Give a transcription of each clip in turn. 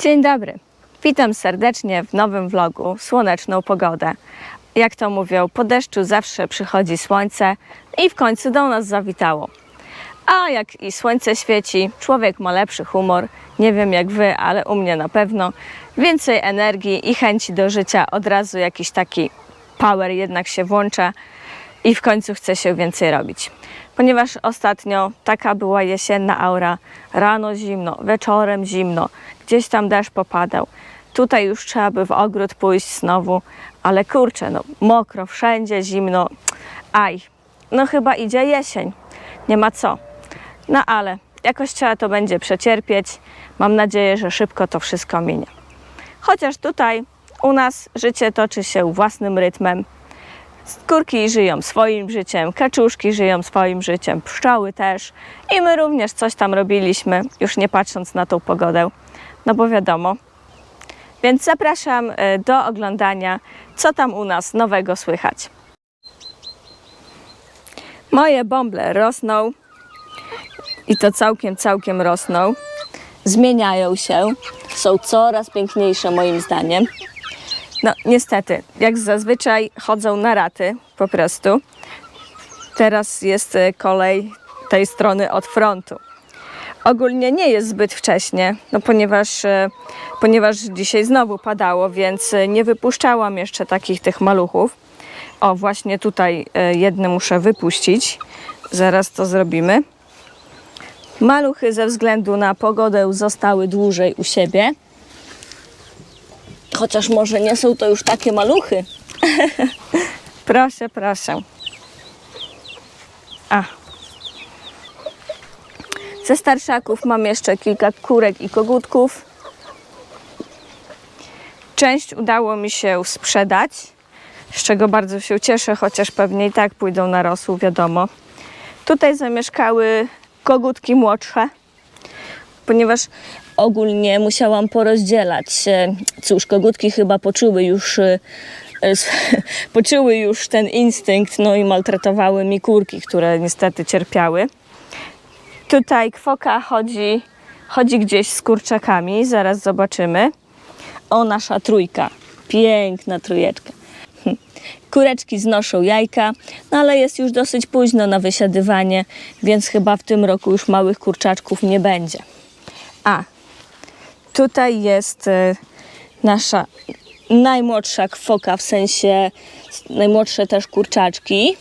Dzień dobry. Witam serdecznie w nowym vlogu Słoneczną pogodę. Jak to mówią, po deszczu zawsze przychodzi słońce i w końcu do nas zawitało. A jak i słońce świeci, człowiek ma lepszy humor. Nie wiem jak wy, ale u mnie na pewno. Więcej energii i chęci do życia, od razu jakiś taki power jednak się włącza i w końcu chce się więcej robić. Ponieważ ostatnio taka była jesienna aura, rano zimno, wieczorem zimno, gdzieś tam deszcz popadał. Tutaj już trzeba by w ogród pójść znowu, ale kurczę, no mokro, wszędzie zimno. Aj, no chyba idzie jesień, nie ma co. No ale jakoś trzeba to będzie przecierpieć. Mam nadzieję, że szybko to wszystko minie. Chociaż tutaj u nas życie toczy się własnym rytmem. Skórki żyją swoim życiem, kaczuszki żyją swoim życiem, pszczoły też. I my również coś tam robiliśmy, już nie patrząc na tą pogodę, no bo wiadomo. Więc zapraszam e, do oglądania, co tam u nas nowego słychać. Moje bąble rosną i to całkiem, całkiem rosną. Zmieniają się, są coraz piękniejsze moim zdaniem. No niestety, jak zazwyczaj chodzą na raty po prostu. Teraz jest e, kolej tej strony od frontu. Ogólnie nie jest zbyt wcześnie, no ponieważ, e, ponieważ dzisiaj znowu padało, więc e, nie wypuszczałam jeszcze takich tych maluchów. O, właśnie tutaj e, jedne muszę wypuścić. Zaraz to zrobimy. Maluchy ze względu na pogodę zostały dłużej u siebie. Chociaż może nie są to już takie maluchy. proszę, proszę. A. Ze starszaków mam jeszcze kilka kurek i kogutków. Część udało mi się sprzedać, z czego bardzo się cieszę, chociaż pewnie i tak pójdą na rosół, wiadomo. Tutaj zamieszkały kogutki młodsze, ponieważ ogólnie musiałam porozdzielać. e, Cóż, kogutki chyba poczuły już, e, s- poczuły już ten instynkt, no i maltretowały mi kurki, które niestety cierpiały. Tutaj kwoka chodzi, chodzi gdzieś z kurczakami, zaraz zobaczymy. O, nasza trójka, piękna trójeczka. Hm. Kureczki znoszą jajka, no ale jest już dosyć późno na wysiadywanie, więc chyba w tym roku już małych kurczaczków nie będzie. A, tutaj jest e, nasza najmłodsza kwoka, w sensie najmłodsze też kurczaczki.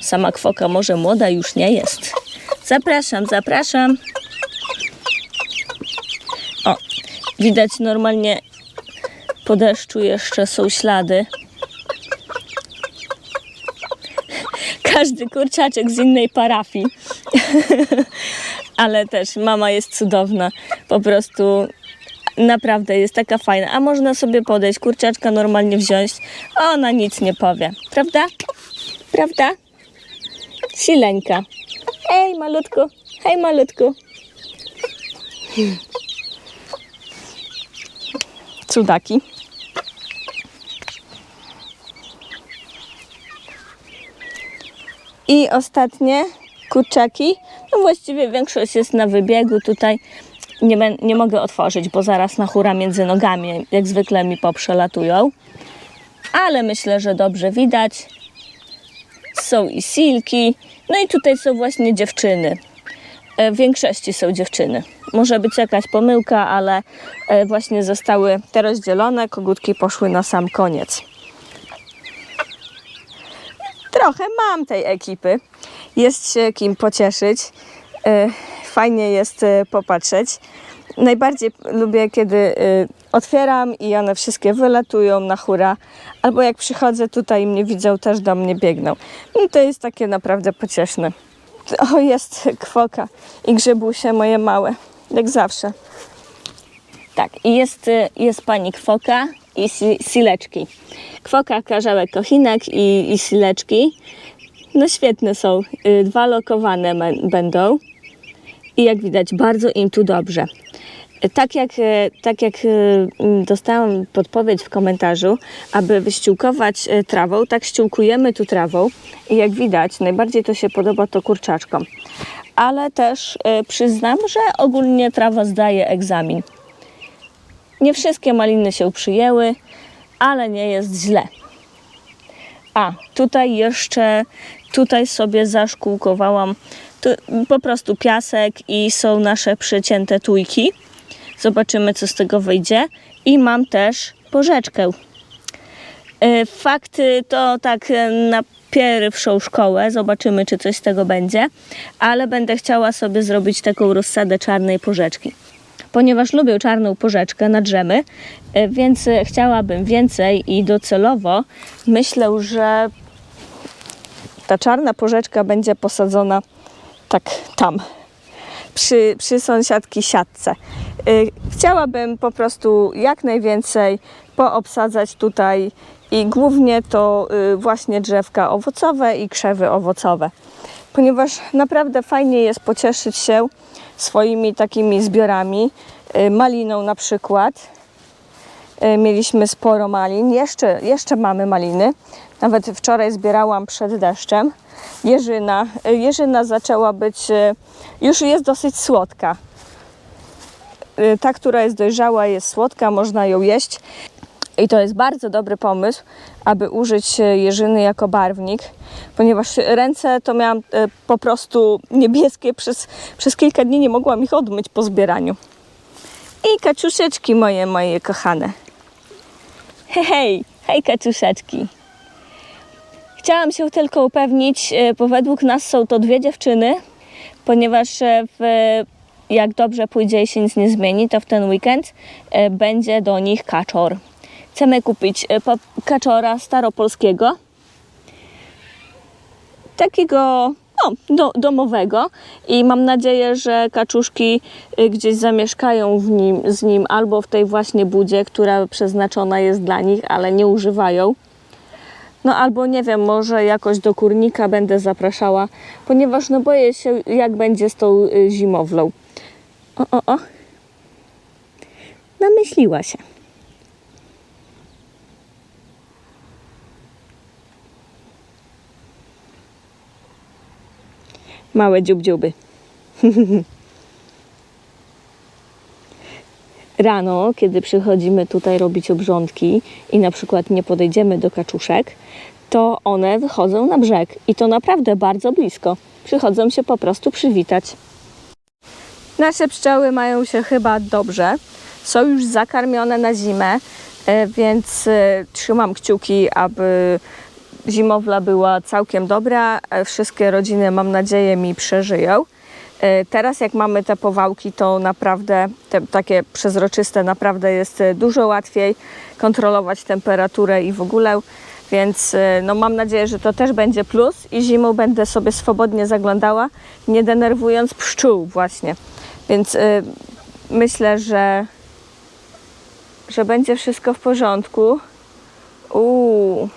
Sama kwoka może młoda już nie jest. Zapraszam, zapraszam. O, widać normalnie po deszczu jeszcze są ślady. Każdy kurczaczek z innej parafii. Ale też mama jest cudowna. Po prostu naprawdę jest taka fajna. A można sobie podejść, kurczaczka normalnie wziąć. Ona nic nie powie. Prawda? Prawda? Sileńka. Hej, malutku. Hej, malutku. Cudaki. I ostatnie kurczaki. No właściwie większość jest na wybiegu. Tutaj nie, nie mogę otworzyć, bo zaraz na hura między nogami, jak zwykle mi poprzelatują. Ale myślę, że dobrze widać. Są i silki. No i tutaj są właśnie dziewczyny. E, W większości są dziewczyny. Może być jakaś pomyłka, ale e, właśnie zostały te rozdzielone. Kogutki poszły na sam koniec. Trochę mam tej ekipy. Jest się kim pocieszyć. E, Fajnie jest popatrzeć. Najbardziej lubię, kiedy e, otwieram i one wszystkie wylatują na hura. Albo jak przychodzę tutaj i mnie widzą, też do mnie biegną. I to jest takie naprawdę pocieszne. O, jest kwoka i grzybusie moje małe, jak zawsze. Tak, i jest, y, jest pani kwoka i si, sileczki. Kwoka, karzełek, kochinek i, i sileczki. No świetne są. Y, Dwa lokowane będą. I jak widać, bardzo im tu dobrze. Tak jak, y, tak jak mm, dostałam podpowiedź w komentarzu, aby wyściółkować y, trawą, tak ściółkujemy tu trawą. I jak widać, najbardziej to się podoba to kurczaczkom. ale też przyznam, że ogólnie trawa zdaje egzamin. Nie wszystkie maliny się przyjęły, ale nie jest źle. A, tutaj jeszcze, tutaj sobie zaszkółkowałam tu, po prostu piasek i są nasze przycięte tujki. Zobaczymy, co z tego wyjdzie. I mam też porzeczkę. E, Fakty to tak e, na pierwszą szkołę, zobaczymy, czy coś z tego będzie, ale będę chciała sobie zrobić taką rozsadę czarnej porzeczki. Ponieważ lubię czarną porzeczkę na drzemy, e, więc chciałabym więcej i docelowo myślę, że ta czarna porzeczka będzie posadzona tak tam, przy, przy sąsiadki siatce. Y, Chciałabym po prostu jak najwięcej poobsadzać tutaj i głównie to y, właśnie drzewka owocowe i krzewy owocowe, ponieważ naprawdę fajnie jest pocieszyć się swoimi takimi zbiorami, y, maliną na przykład, mieliśmy sporo malin. Jeszcze, jeszcze mamy maliny. Nawet wczoraj zbierałam przed deszczem. Jeżyna. E, Jeżyna zaczęła być, e, już jest dosyć słodka. E, Ta, która jest dojrzała, jest słodka, można ją jeść. I to jest bardzo dobry pomysł, aby użyć e, jeżyny jako barwnik, ponieważ ręce to miałam po prostu niebieskie. Przez, przez kilka dni nie mogłam ich odmyć po zbieraniu. I kaczuszeczki moje, moje kochane. Hej, hej, hej kaczuszeczki. Chciałam się tylko upewnić, e, bo według nas są to dwie dziewczyny, ponieważ e, w, jak dobrze pójdzie i się nic nie zmieni, to w ten weekend e, będzie do nich kaczor. Chcemy kupić kaczora staropolskiego, takiego no, do, domowego i mam nadzieję, że kaczuszki gdzieś zamieszkają w nim, z nim albo w tej właśnie budzie, która przeznaczona jest dla nich, ale nie używają. No albo nie wiem, może jakoś do kurnika będę zapraszała, ponieważ no boję się jak będzie z tą y, zimowlą. O, o, o. Namyśliła się. Małe dziób-dziuby. Rano, kiedy przychodzimy tutaj robić obrządki i na przykład nie podejdziemy do kaczuszek, to one wychodzą na brzeg i to naprawdę bardzo blisko. Przychodzą się po prostu przywitać. Nasze pszczoły mają się chyba dobrze. Są już zakarmione na zimę, e, więc e, trzymam kciuki, aby zimowla była całkiem dobra. E, Wszystkie rodziny, mam nadzieję, mi przeżyją. E, Teraz jak mamy te powałki, to naprawdę te takie przezroczyste, naprawdę jest e, dużo łatwiej kontrolować temperaturę i w ogóle. Więc e, no, mam nadzieję, że to też będzie plus i zimą będę sobie swobodnie zaglądała, nie denerwując pszczół właśnie. Więc e, myślę, że, że będzie wszystko w porządku. Uuu.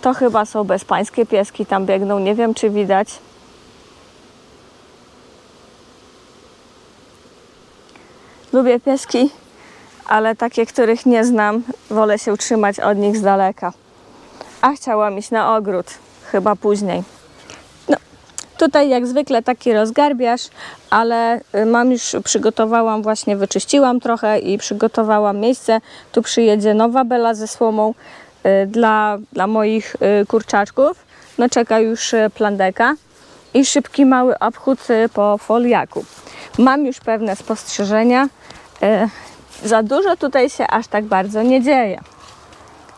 To chyba są bezpańskie pieski, tam biegną, nie wiem czy widać. Lubię pieski, ale takie, których nie znam, wolę się trzymać od nich z daleka. A chciałam iść na ogród, chyba później. No, tutaj jak zwykle taki rozgarbiasz, ale y, mam już, przygotowałam właśnie, wyczyściłam trochę i przygotowałam miejsce. Tu przyjedzie nowa bela ze słomą y, dla, dla moich y, kurczaczków. No czeka już y, plandeka i szybki mały obchód y, po foliaku. Mam już pewne spostrzeżenia. Y, Za dużo tutaj się aż tak bardzo nie dzieje.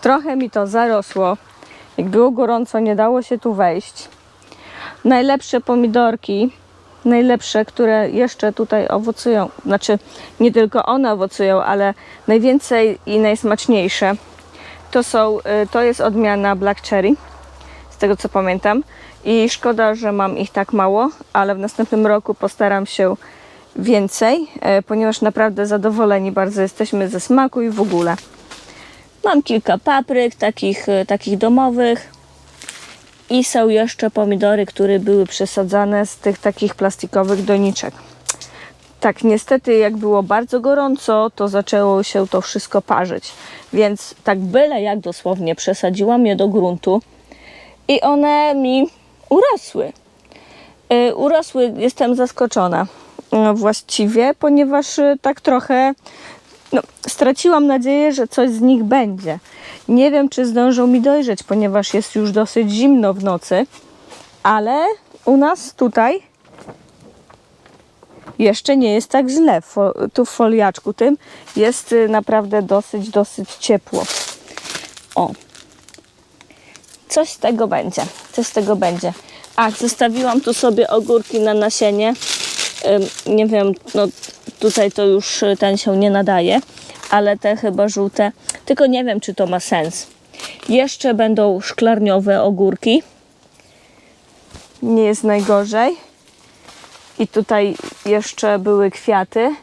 Trochę mi to zarosło. Jak było gorąco, nie dało się tu wejść. Najlepsze pomidorki, najlepsze, które jeszcze tutaj owocują, znaczy nie tylko one owocują, ale najwięcej i najsmaczniejsze, to są, y, to jest odmiana Black Cherry, z tego co pamiętam. I szkoda, że mam ich tak mało, ale w następnym roku postaram się więcej, e, ponieważ naprawdę zadowoleni bardzo jesteśmy ze smaku i w ogóle. Mam kilka papryk, takich, e, takich domowych. I są jeszcze pomidory, które były przesadzane z tych takich plastikowych doniczek. Tak, niestety, jak było bardzo gorąco, to zaczęło się to wszystko parzyć. Więc tak byle jak dosłownie przesadziłam je do gruntu i one mi urosły. Y, urosły, jestem zaskoczona właściwie, ponieważ y, tak trochę no, straciłam nadzieję, że coś z nich będzie. Nie wiem, czy zdążą mi dojrzeć, ponieważ jest już dosyć zimno w nocy, ale u nas tutaj jeszcze nie jest tak źle. Tu w foliaczku tym jest y, naprawdę dosyć, dosyć ciepło. O, coś z tego będzie. Coś z tego będzie. Ach, zostawiłam tu sobie ogórki na nasienie. Nie wiem, no tutaj to już y, ten się nie nadaje, ale te chyba żółte. Tylko nie wiem, czy to ma sens. Jeszcze będą szklarniowe ogórki. Nie jest najgorzej. I tutaj jeszcze były kwiaty,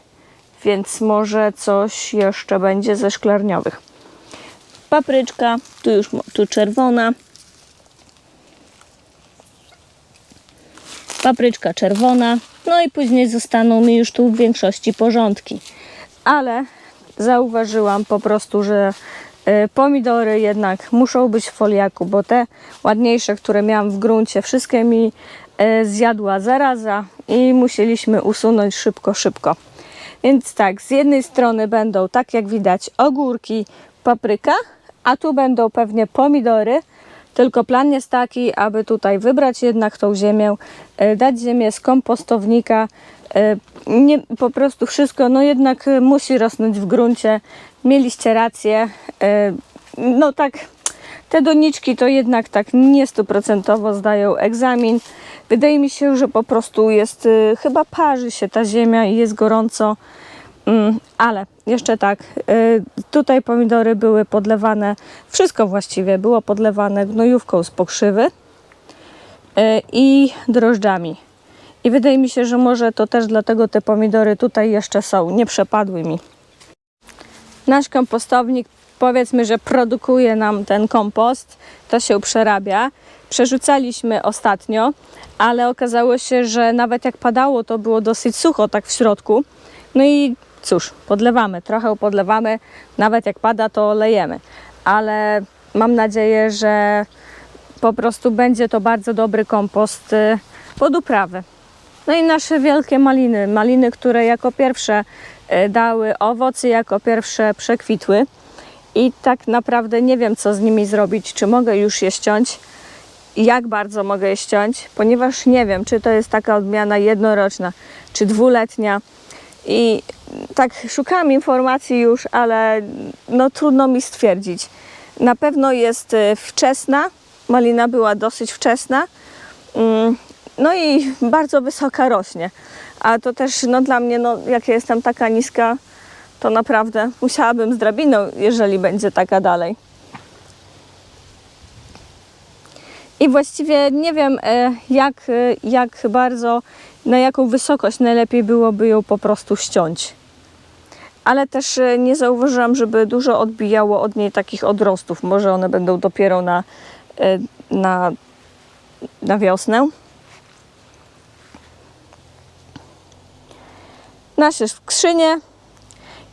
więc może coś jeszcze będzie ze szklarniowych. Papryczka, tu już tu czerwona. Papryczka czerwona. No i później zostaną mi już tu w większości porządki. Ale zauważyłam po prostu, że e, pomidory jednak muszą być w foliaku, bo te ładniejsze, które miałam w gruncie, wszystkie mi e, zjadła zaraza i musieliśmy usunąć szybko, szybko. Więc tak, z jednej strony będą, tak jak widać, ogórki, papryka, a tu będą pewnie pomidory. Tylko plan jest taki, aby tutaj wybrać jednak tą ziemię, e, dać ziemię z kompostownika. e, Nie, po prostu wszystko, no jednak e, musi rosnąć w gruncie. Mieliście rację. No tak, te doniczki to jednak tak nie stuprocentowo zdają egzamin. Wydaje mi się, że po prostu jest, chyba parzy się ta ziemia i jest gorąco. Mm, ale jeszcze tak, y, tutaj pomidory były podlewane, wszystko właściwie było podlewane gnojówką z pokrzywy y, i drożdżami. I wydaje mi się, że może to też dlatego te pomidory tutaj jeszcze są, nie przepadły mi. Nasz kompostownik powiedzmy, że produkuje nam ten kompost, to się przerabia. Przerzucaliśmy ostatnio, ale okazało się, że nawet jak padało, to było dosyć sucho tak w środku. No i cóż, podlewamy, trochę podlewamy, nawet jak pada, to lejemy. Ale mam nadzieję, że po prostu będzie to bardzo dobry kompost y, pod uprawę. No i nasze wielkie maliny, maliny, które jako pierwsze e, dały owoce, jako pierwsze przekwitły. I tak naprawdę nie wiem, co z nimi zrobić. Czy mogę już je ściąć? Jak bardzo mogę je ściąć? Ponieważ nie wiem, czy to jest taka odmiana jednoroczna, czy dwuletnia. I tak szukam informacji już, ale no trudno mi stwierdzić. Na pewno jest e, wczesna. Malina była dosyć wczesna. Mm, no i bardzo wysoka rośnie. A to też no, dla mnie, no, jak ja jestem taka niska, to naprawdę musiałabym z drabiną, jeżeli będzie taka dalej. I właściwie nie wiem, e, jak, e, jak bardzo, na jaką wysokość najlepiej byłoby ją po prostu ściąć. Ale też e, nie zauważyłam, żeby dużo odbijało od niej takich odrostów. Może one będą dopiero na, na, na wiosnę. nasze skrzynie.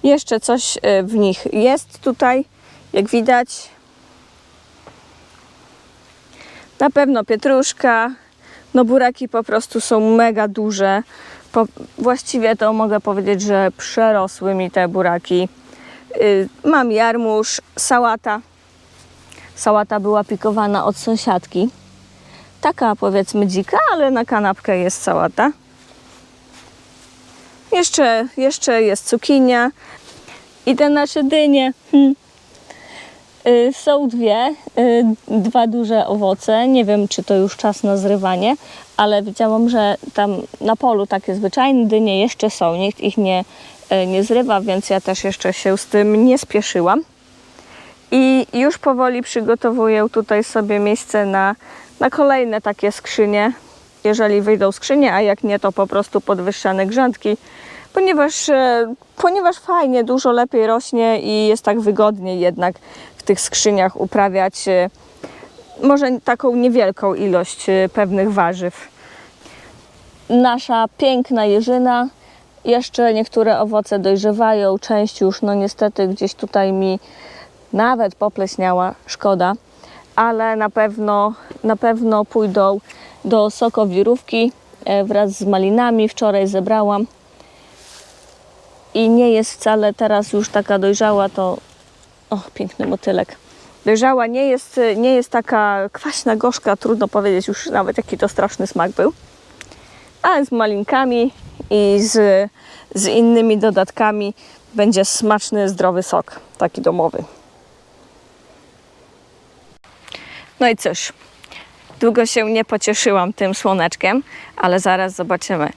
Jeszcze coś w nich jest tutaj, jak widać. Na pewno pietruszka. No buraki po prostu są mega duże. Po, właściwie to mogę powiedzieć, że przerosły mi te buraki. Y, Mam jarmuż, sałata. Sałata była pikowana od sąsiadki. Taka powiedzmy dzika, ale na kanapkę jest sałata. Jeszcze, jeszcze jest cukinia. I te nasze dynie. Hmm. Y, Są dwie, y, dwa duże owoce. Nie wiem, czy to już czas na zrywanie, ale widziałam, że tam na polu takie zwyczajne dynie jeszcze są. Nikt ich nie, y, nie zrywa, więc ja też jeszcze się z tym nie spieszyłam. I już powoli przygotowuję tutaj sobie miejsce na, na kolejne takie skrzynie, jeżeli wyjdą skrzynie, a jak nie, to po prostu podwyższane grządki, ponieważ, ponieważ fajnie, dużo lepiej rośnie i jest tak wygodniej jednak tych skrzyniach uprawiać e, może taką niewielką ilość e, pewnych warzyw. Nasza piękna jeżyna, jeszcze niektóre owoce dojrzewają, część już no niestety gdzieś tutaj mi nawet popleśniała, szkoda, ale na pewno, na pewno pójdą do sokowirówki e, wraz z malinami. Wczoraj zebrałam. i nie jest wcale teraz już taka dojrzała, to... O, piękny motylek. Dojrzała nie jest, nie jest taka kwaśna, gorzka, trudno powiedzieć już nawet jaki to straszny smak był. Ale z malinkami i z, z innymi dodatkami będzie smaczny, zdrowy sok, taki domowy. No i cóż, długo się nie pocieszyłam tym słoneczkiem, ale zaraz zobaczymy,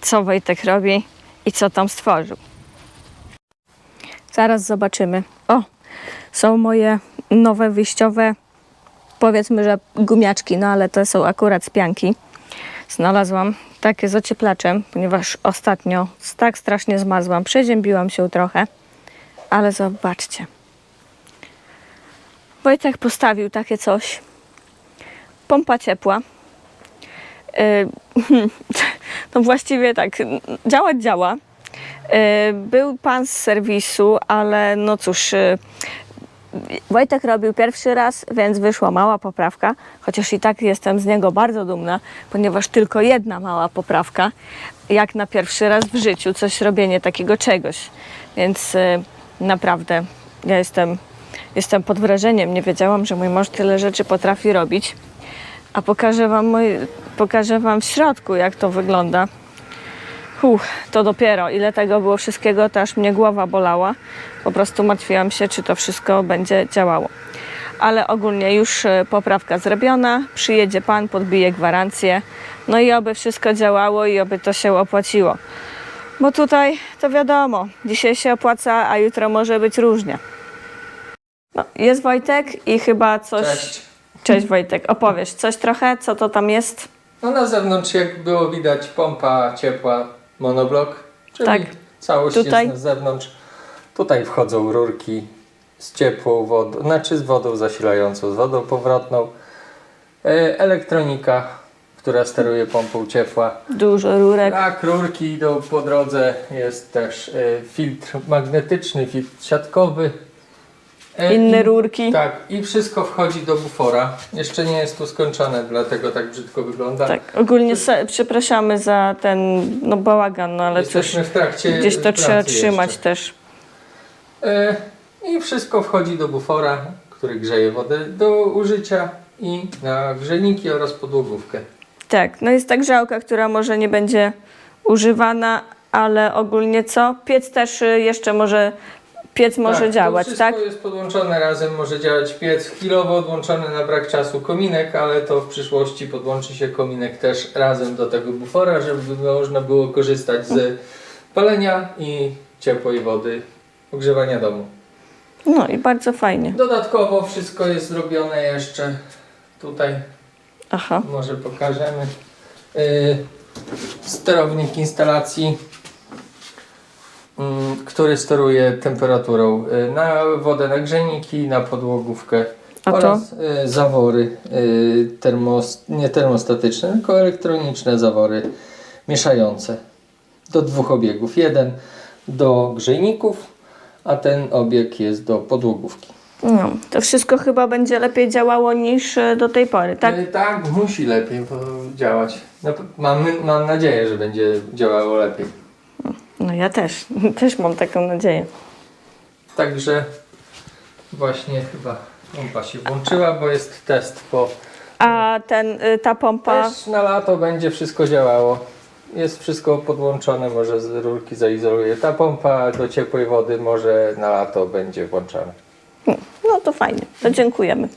co Wojtek robi i co tam stworzył. Zaraz zobaczymy. Są moje nowe wyjściowe, powiedzmy, że gumiaczki, no ale to są akurat z pianki. Znalazłam takie z ocieplaczem, ponieważ ostatnio tak strasznie zmarzłam, przeziębiłam się trochę, ale zobaczcie. Wojtek postawił takie coś. Pompa ciepła. Yy, no właściwie tak, działać działa. Yy, Był pan z serwisu, ale no cóż, yy, Wojtek robił pierwszy raz, więc wyszła mała poprawka, chociaż i tak jestem z niego bardzo dumna, ponieważ tylko jedna mała poprawka, jak na pierwszy raz w życiu, coś robienie takiego czegoś. Więc y, naprawdę ja jestem, jestem pod wrażeniem. Nie wiedziałam, że mój mąż tyle rzeczy potrafi robić. A pokażę wam, pokażę wam w środku, jak to wygląda. Uff, to dopiero. Ile tego było wszystkiego, to aż mnie głowa bolała. Po prostu martwiłam się, czy to wszystko będzie działało. Ale ogólnie już e, poprawka zrobiona. Przyjedzie pan, podbije gwarancję. No i oby wszystko działało i oby to się opłaciło. Bo tutaj to wiadomo, dzisiaj się opłaca, a jutro może być różnie. No, jest Wojtek i chyba coś. Cześć. Cześć Wojtek, opowiesz coś trochę, co to tam jest? No na zewnątrz, jak było widać, pompa ciepła, monoblok, czyli Tak. całość Tutaj? jest na zewnątrz. Tutaj wchodzą rurki z ciepłą wodą, znaczy z wodą zasilającą, z wodą powrotną. E, Elektronika, która steruje pompą ciepła. Dużo rurek. Tak, rurki idą po drodze. Jest też e, filtr magnetyczny, filtr siatkowy. E, Inne i- rurki. Tak, i wszystko wchodzi do bufora. Jeszcze nie jest to skończone, dlatego tak brzydko wygląda. Tak, ogólnie se, przepraszamy za ten no, bałagan, no ale cóż, Jesteśmy w trakcie gdzieś to trzeba trzymać jeszcze. też. E, I wszystko wchodzi do bufora, który grzeje wodę do użycia i na grzejniki oraz podłogówkę. Tak, no jest ta grzałka, która może nie będzie używana, ale ogólnie co? Piec też y, jeszcze może, piec może tak, działać, to wszystko tak? jest podłączone razem, może działać piec. Chwilowo odłączony na brak czasu kominek, ale to w przyszłości podłączy się kominek też razem do tego bufora, żeby można było korzystać z palenia i ciepłej wody, ogrzewania domu. No i bardzo fajnie. Dodatkowo wszystko jest zrobione jeszcze tutaj Aha, Może pokażemy. Yy, sterownik instalacji, który steruje temperaturą yy, na wodę, na grzejniki, na podłogówkę A to? oraz yy, zawory yy, termos, nie termostatyczne, tylko elektroniczne zawory mieszające do dwóch obiegów. Jeden do grzejników, a ten obieg jest do podłogówki. no, to wszystko chyba będzie lepiej działało niż y, do tej pory, tak? E, tak, musi lepiej działać. No, mam, mam nadzieję, że będzie działało lepiej. No ja też, też mam taką nadzieję. Także właśnie chyba pompa się włączyła, bo jest test po. A ten, y, ta pompa, Też na lato będzie wszystko działało. Jest wszystko podłączone, może z rurki zaizoluje. Ta pompa do ciepłej wody może na lato będzie włączana. no to fajnie, to dziękujemy.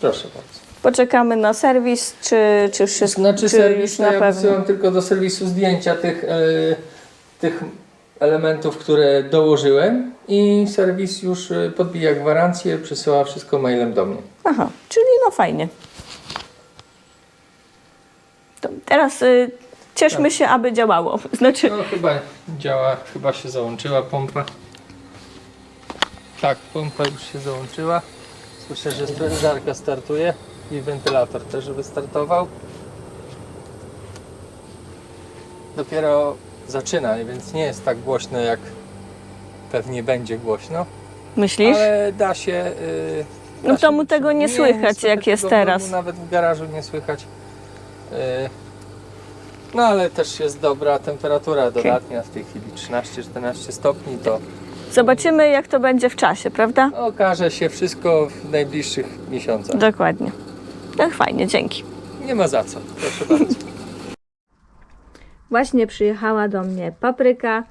Proszę bardzo. Poczekamy na serwis, czy, czy wszystko, Znaczy czy serwis, na ja pewno? wysyłam tylko do serwisu zdjęcia tych, e, tych elementów, które dołożyłem i serwis już e, podbija gwarancję, przesyła wszystko mailem do mnie. Aha, czyli no fajnie. To teraz y, cieszmy Tak. się, aby działało. Znaczy, No chyba działa, chyba się załączyła pompa. Tak, pompa już się załączyła. Słyszę, że sprężarka startuje i wentylator też wystartował. Dopiero zaczyna, więc nie jest tak głośno jak pewnie będzie głośno. myślisz? Ale da się. y, No da to się mu tego nie nie słychać, jak jest teraz. Nawet w garażu nie słychać. Y, No ale też jest dobra temperatura dodatnia w tej chwili 13-14 stopni, to Zobaczymy, jak to będzie w czasie, prawda? okaże się wszystko w najbliższych miesiącach. Dokładnie. No fajnie, dzięki. Nie ma za co, proszę bardzo. Właśnie przyjechała do mnie papryka,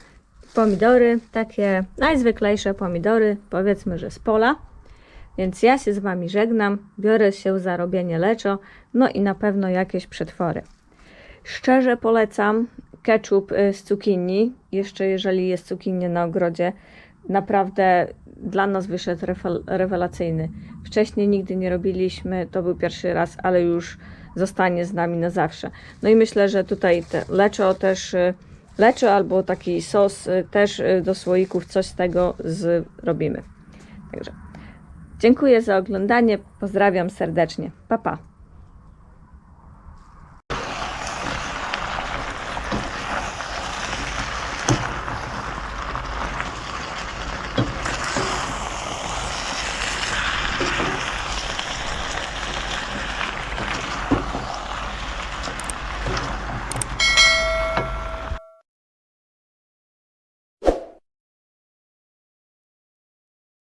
pomidory, takie najzwyklejsze pomidory, powiedzmy, że z pola. Więc ja się z Wami żegnam, biorę się za robienie leczo, no i na pewno jakieś przetwory. Szczerze polecam ketchup y, z cukinii, jeszcze jeżeli jest cukinie na ogrodzie. Naprawdę dla nas wyszedł rewelacyjny. Wcześniej nigdy nie robiliśmy, to był pierwszy raz, ale już zostanie z nami na zawsze. No i myślę, że tutaj te leczo też, y, leczo albo taki sos y, też y, do słoików, coś z tego zrobimy. Także dziękuję za oglądanie, pozdrawiam serdecznie. Pa, pa.